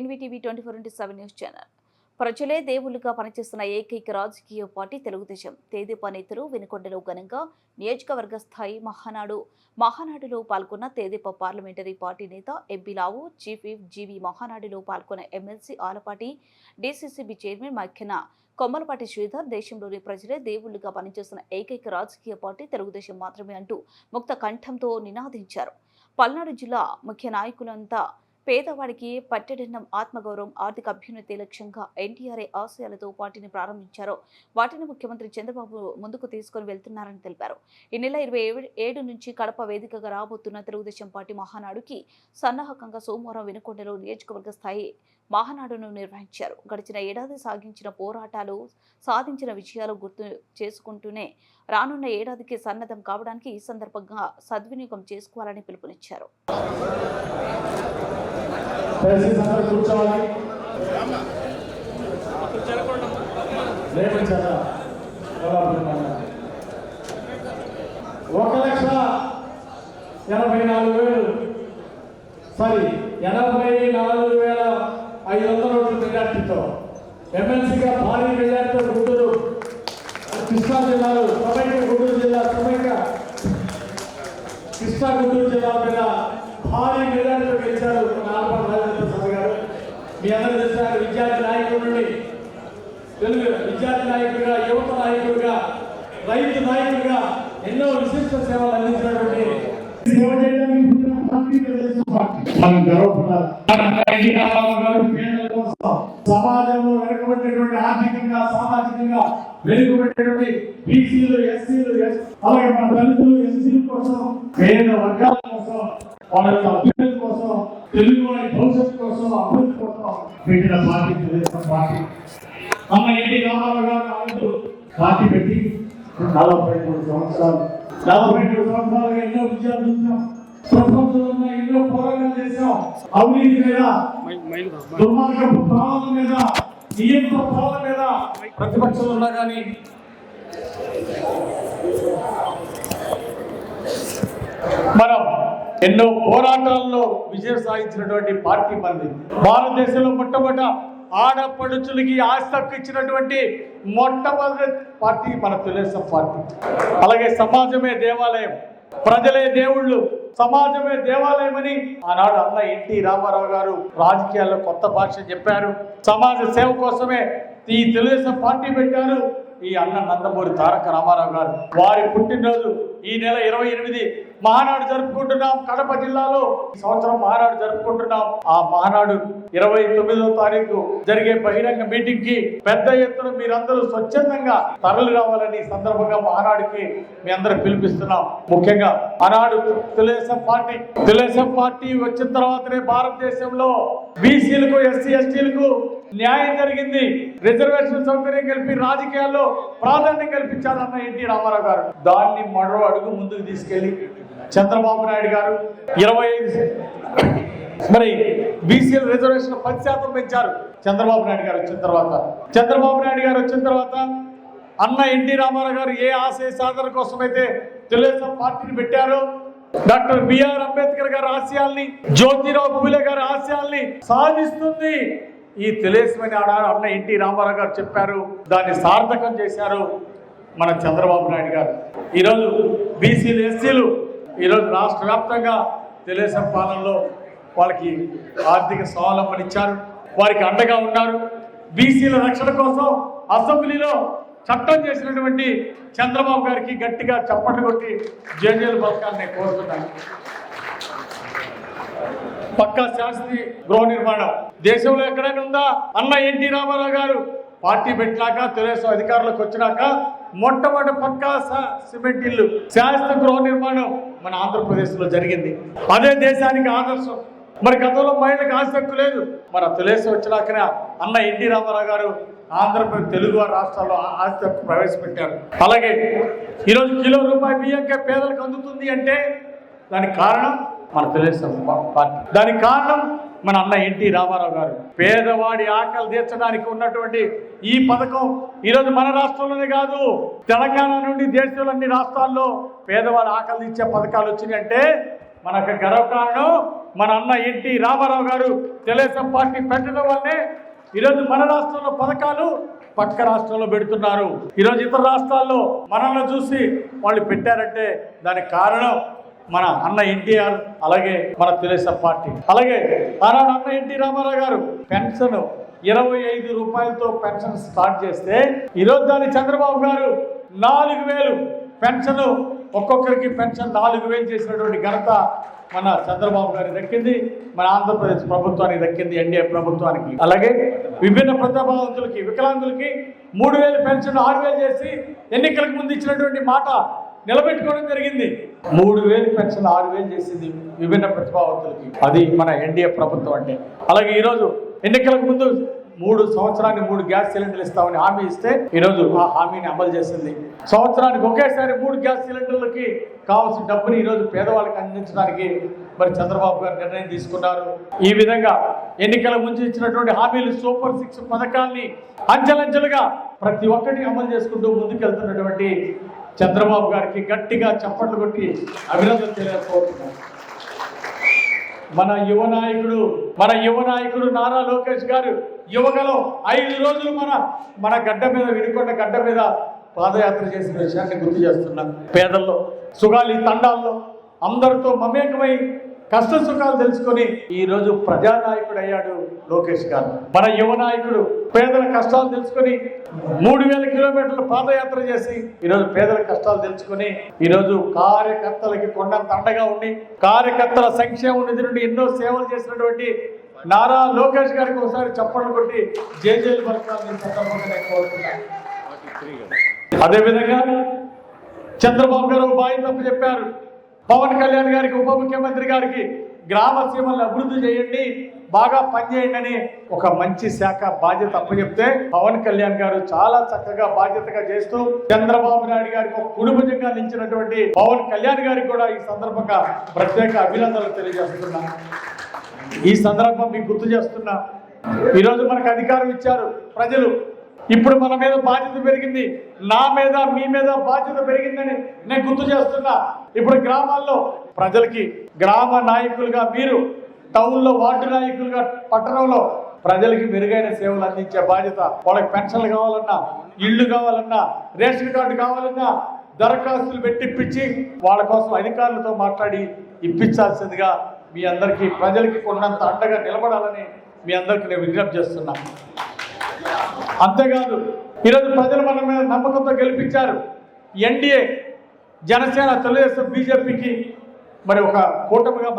NVTV twenty four into seven news channel. ప్రజలే దేవుళ్ళుగా పనిచేస్తున్న ఏకైక రాజకీయ పార్టీ తెలుగుదేశం. తేదీపా నేతలు వెనుకొండలో ఘనంగా నియోజకవర్గ స్థాయి మహానాడు. మహానాడులో పాల్గొన్న తేదీప పార్లమెంటరీ పార్టీ నేత MP Lavu chief whip GV మహానాడులో పాల్గొన్న MLC Alapati DCCB chairman మఖ్యన Kommalapati Sridhar దేశంలోని ప్రజలే దేవుళ్ళుగా పనిచేస్తున్న ఏకైక రాజకీయ పార్టీ తెలుగుదేశం మాత్రమే అంటూ ముక్త కంఠంతో నినాదించారు. పల్నాడు జిల్లా ముఖ్య నాయకులంతా పేదవాడికి పట్టెడన్నం ఆత్మగౌరవం ఆర్థిక అభ్యున్నతి లక్ష్యంగా ఎన్టీఆర్ఏ ఆశయాలతో పార్టీని ప్రారంభించారో. వాటిని ముఖ్యమంత్రి చంద్రబాబు ముందుకు తీసుకొని వెళ్తున్నారని తెలిపారు. ఈ నెల ఇరవై ఏడు నుంచి కడప వేదికగా రాబోతున్న తెలుగుదేశం పార్టీ మహానాడుకి సన్నాహకంగా సోమవారం వినుకొండలో నియోజకవర్గ స్థాయి మహానాడును నిర్వహించారు. గడిచిన ఏడాది సాగించిన పోరాటాలు సాధించిన విజయాలు గుర్తు చేసుకుంటూనే రానున్న ఏడాదికి సన్నద్ధం కావడానికి ఈ సందర్భంగా సద్వినియోగం చేసుకోవాలని పిలుపునిచ్చారు. ఒక లక్ష ఎనభై నాలుగు వేలు. సారీ ఎనభై మెజార్టీతో ఎమ్మెల్సీగా భారీ మెజార్టీతో గుంటూరు కృష్ణా జిల్లాలో సమైక్య గుంటూరు జిల్లా సమైక్య కృష్ణా గుంటూరు జిల్లా మీద భారీ మెజార్టీతో గెలిచారు నాలుగు రాజేంద్ర ప్రసాద్ గారు. మీ అందరూ తెలిసిన విద్యార్థి నాయకుడి నుండి తెలుగు విద్యార్థి నాయకుడిగా యువత నాయకుడిగా రైతు నాయకుడిగా ఎన్నో విశిష్ట సేవలు అందించినటువంటి సేవ చేయడానికి. మనం గర్వపడాలి. సమాజంలో వెనుకబడినటువంటి ఆర్థికంగా సామాజికంగా వెనుకబడినటువంటి బీసీలు ఎస్సీలు అలాగే మన దళితులు ఎస్సీల కోసం పేద వర్గాల కోసం వాళ్ళ యొక్క అభ్యున్నతి కోసం తెలుగు వారి భవిష్యత్తు కోసం అభివృద్ధి కోసం పెట్టిన పార్టీ తెలుగుదేశం పార్టీ. అమ్మ ఎన్టీ రామారావు గారు ఆ పార్టీ పెట్టి నలభై మూడు సంవత్సరాలు. నలభై మూడు సంవత్సరాలుగా ఎన్నో విజయాలు చూసాం ప్రపంచంలో ఉన్న ఎన్నో పోరాటాలు చేశాం. అవినీతి మీద దుర్మార్గపు పాలన మీద నియంత్ర పాలన మీద ప్రతిపక్షంలో ఉన్నా కానీ మనం ఎన్నో పోరాటాల్లో విజయం సాధించినటువంటి పార్టీ మనది భారతదేశంలో మొట్టమొదట ఆడపడుచులకి ఆస్తి ఇచ్చినటువంటి మొట్టమొదటి పార్టీ మన తెలుగుదేశం పార్టీ. అలాగే సమాజమే దేవాలయం. ప్రజలే దేవుళ్ళు. సమాజమే దేవాలయం అని ఆనాడు అన్న ఎన్టీ రామారావు గారు రాజకీయాల్లో కొత్త భాష చెప్పారు. సమాజ సేవ కోసమే ఈ తెలుగుదేశం పార్టీ పెట్టారు. ఈ అన్న నందమూరి తారక రామారావు గారు. వారి పుట్టినరోజు ఈ నెల ఇరవై ఎనిమిది మహానాడు జరుపుకుంటున్నాం. కడప జిల్లాలో ఈ సంవత్సరం మహానాడు జరుపుకుంటున్నాం. ఆ మహానాడు ఇరవై తొమ్మిదో తారీఖు జరిగే బహిరంగ మీటింగ్కి పెద్ద ఎత్తున మీరందరూ స్వచ్ఛందంగా తరలి రావాలని సందర్భంగా మహానాడుకి మీ అందరూ పిలిపిస్తున్నాం. ముఖ్యంగా ఆనాడు తెలుగుదేశం పార్టీ తెలుగుదేశం పార్టీ వచ్చిన తర్వాతనే భారతదేశంలో బీసీలకు ఎస్సీ ఎస్టీలకు న్యాయం జరిగింది. రిజర్వేషన్ సౌకర్యం కలిపి రాజకీయాల్లో ప్రాధాన్యం కల్పించాలన్న ఎన్టీ రామారావు గారు. దాన్ని మరో అడుగు ముందుకు తీసుకెళ్ళి చంద్రబాబు నాయుడు గారు ఇరవై ఐదు మరి బీసీల రిజర్వేషన్ పది శాతం పెంచారు. చంద్రబాబు నాయుడు గారు వచ్చిన తర్వాత. చంద్రబాబు నాయుడు గారు వచ్చిన తర్వాత అన్న ఎన్టీ రామారావు గారు ఏ ఆశయ సాధన కోసమైతే తెలుగుదేశం పార్టీని పెట్టారో డాక్టర్ బిఆర్ అంబేద్కర్ గారి ఆశయాల్ని జ్యోతిరావు పూలే గారి ఆశయాల్ని సాధిస్తుంది. ఈ తెలుగుదేశం ఆడారు. అన్న ఎన్టీ రామారావు గారు చెప్పారు. దాన్ని సార్థకం చేశారు మన చంద్రబాబు నాయుడు గారు. ఈరోజు బీసీలు ఎస్సీలు ఈరోజు రాష్ట్ర వ్యాప్తంగా తెలుగుదేశం పాలనలో వాళ్ళకి ఆర్థిక స్వావలంబన ఇచ్చారు. వారికి అండగా ఉన్నారు. బీసీల రక్షణ కోసం అసెంబ్లీలో చట్టం చేసినటువంటి చంద్రబాబు గారికి గట్టిగా చప్పట్లు కొట్టి జేజేలు పథకాన్ని నేను కోరుతున్నాను. పక్కా శాస్త్రి గృహ నిర్మాణం. దేశంలో ఎక్కడైనా ఉందా? అన్న ఎన్టీ రామారావు గారు పార్టీ పెట్టినాక తెలుగుదేశం అధికారులకు వచ్చినాక మొట్టమొదటి పక్కా స- సిమెంట్ ఇల్లు శాస్త్ర గృహ నిర్మాణం మన ఆంధ్రప్రదేశ్లో జరిగింది. అదే దేశానికి ఆదర్శం. మరి గతంలో మహిళలకు ఆస్తి లేదు. మన తెలుగుదేశం వచ్చినాకనే అన్న ఎన్టీ రామారావు గారు ఆంధ్రప్రదేశ్ తెలుగు రాష్ట్రాల్లో ఆసక్తి ఆస్తి ప్రవేశపెట్టారు. అలాగే ఈరోజు కిలో రూపాయి బియ్యంకే పేదలకు అందుతుంది అంటే దానికి కారణం మన తెలుగుదేశం పార్టీ. దానికి కారణం మన అన్న ఎన్టీ రామారావు గారు. పేదవాడి ఆకలి తీర్చడానికి ఉన్నటువంటి ఈ పథకం ఈరోజు మన రాష్ట్రంలోనే కాదు తెలంగాణ నుండి దేశంలో అన్ని రాష్ట్రాల్లో పేదవాడి ఆకలి తీర్చే పథకాలు వచ్చినాయంటే మనకు గర్వకారణం మన అన్న ఎన్టీ రామారావు గారు తెలుగుదేశం పార్టీ పెట్టడం వల్లే ఈరోజు మన రాష్ట్రంలో పథకాలు పక్క రాష్ట్రంలో పెడుతున్నారు. ఈరోజు ఇతర రాష్ట్రాల్లో మనల్ని చూసి వాళ్ళు పెట్టారంటే దానికి కారణం మన అన్న ఎన్టీఆర్ అలాగే మన తెలుగుదేశం పార్టీ. అలాగే ఆనాడు అన్న ఎన్టీ రామారావు గారు పెన్షన్ ఇరవై ఐదు రూపాయలతో పెన్షన్ స్టార్ట్ చేస్తే ఈరోజు దాన్ని చంద్రబాబు గారు నాలుగు వేలు పెన్షన్ ఒక్కొక్కరికి పెన్షన్ నాలుగు వేలు చేసినటువంటి ఘనత మన చంద్రబాబు గారికి దక్కింది. మన ఆంధ్రప్రదేశ్ ప్రభుత్వానికి దక్కింది ఎన్డీఏ ప్రభుత్వానికి. అలాగే విభిన్న ప్రతిభావంతులకి వికలాంగులకి మూడు వేలు పెన్షన్ ఆరు వేలు చేసి ఎన్నికలకు ముందు ఇచ్చినటువంటి మాట నిలబెట్టుకోవడం జరిగింది. మూడు వేలు పెన్షన్ ఆరు వేలు చేసింది విభిన్న ప్రతిభావంతులకి. అది మన ఎన్డీఏ ప్రభుత్వం అంటే అలాగే ఈరోజు ఎన్నికలకు ముందు మూడు సంవత్సరానికి మూడు గ్యాస్ సిలిండర్లు ఇస్తామని హామీ ఇస్తే ఈరోజు ఆ హామీని అమలు చేసింది. సంవత్సరానికి ఒకేసారి మూడు గ్యాస్ సిలిండర్లకి కావాల్సిన డబ్బుని ఈరోజు పేదవాళ్ళకి అందించడానికి మరి చంద్రబాబు గారు నిర్ణయం తీసుకున్నారు. ఈ విధంగా ఎన్నికల ముందు ఇచ్చినటువంటి హామీలు సూపర్ సిక్స్ పథకాల్ని అంచెలంచెలుగా ప్రతి ఒక్కటి అమలు చేసుకుంటూ ముందుకెళ్తున్నటువంటి చంద్రబాబు గారికి గట్టిగా చప్పట్లు కొట్టి అభినందన తెలియకపోతున్నాను మన యువ నాయకుడు మన యువ నాయకుడు నారా లోకేష్ గారు యువకలో ఐదు రోజులు మన మన గడ్డ మీద వినుకొండ గడ్డ మీద పాదయాత్ర చేసిన విషయాన్ని గుర్తు చేస్తున్నాం. పేదల్లో సుగాలి తండాల్లో అందరితో మమేకమై కష్ట సుఖాలు తెలుసుకొని ఈ రోజు ప్రజానాయకుడు అయ్యాడు లోకేష్ గారు. మన యువ నాయకుడు పేదల కష్టాలు తెలుసుకొని మూడు వేల కిలోమీటర్ల పాదయాత్ర చేసి ఈరోజు పేదల కష్టాలు తెలుసుకొని ఈరోజు కార్యకర్తలకి కొండంత అండగా ఉండి కార్యకర్తల సంక్షేమం నిధి నుండి ఎన్నో సేవలు చేసినటువంటి నారా లోకేష్ గారికి ఒకసారి చప్పట్లు కొట్టి జేజేలు పలకాలని సందర్భంగా నేను కోరుతున్నాను. అదేవిధంగా చంద్రబాబు గారు బాధ్యత తప్పు చెప్పారు. పవన్ కళ్యాణ్ గారికి ఉప ముఖ్యమంత్రి గారికి గ్రామ సీమలను అభివృద్ధి చేయండి బాగా పనిచేయండి అని ఒక మంచి శాఖ బాధ్యత అప్పచెప్తే పవన్ కళ్యాణ్ గారు చాలా చక్కగా బాధ్యతగా చేస్తూ చంద్రబాబు నాయుడు గారికి ఒక కుడుభుజంగా నిలిచినటువంటి పవన్ కళ్యాణ్ గారికి కూడా ఈ సందర్భంగా ప్రత్యేక అభినందనలు తెలియజేస్తున్నా ఈ సందర్భం మీకు గుర్తు చేస్తున్నా. ఈరోజు మనకు అధికారం ఇచ్చారు ప్రజలు. ఇప్పుడు మన మీద బాధ్యత పెరిగింది. నా మీద మీ మీద బాధ్యత పెరిగిందని నేను గుర్తు చేస్తున్నా. ఇప్పుడు గ్రామాల్లో ప్రజలకి గ్రామ నాయకులుగా మీరు టౌన్లో వార్డు నాయకులుగా పట్టణంలో ప్రజలకి మెరుగైన సేవలు అందించే బాధ్యత. వాళ్ళకి పెన్షన్లు కావాలన్నా ఇళ్ళు కావాలన్నా రేషన్ కార్డు కావాలన్నా దరఖాస్తులు పెట్టిప్పించి వాళ్ళ కోసం అధికారులతో మాట్లాడి ఇప్పించాల్సిందిగా మీ అందరికీ ప్రజలకి కొన్నంత అండగా నిలబడాలని మీ అందరికీ నేను విజ్ఞప్తి చేస్తున్నాను అంతేకాదు ఈరోజు ప్రజలు మన మీద నమ్మకంతో గెలిపించారు. ఎన్డీఏ జనసేన తెలుగుదేశం బీజేపీకి మరి ఒక కూటమిగా మనకి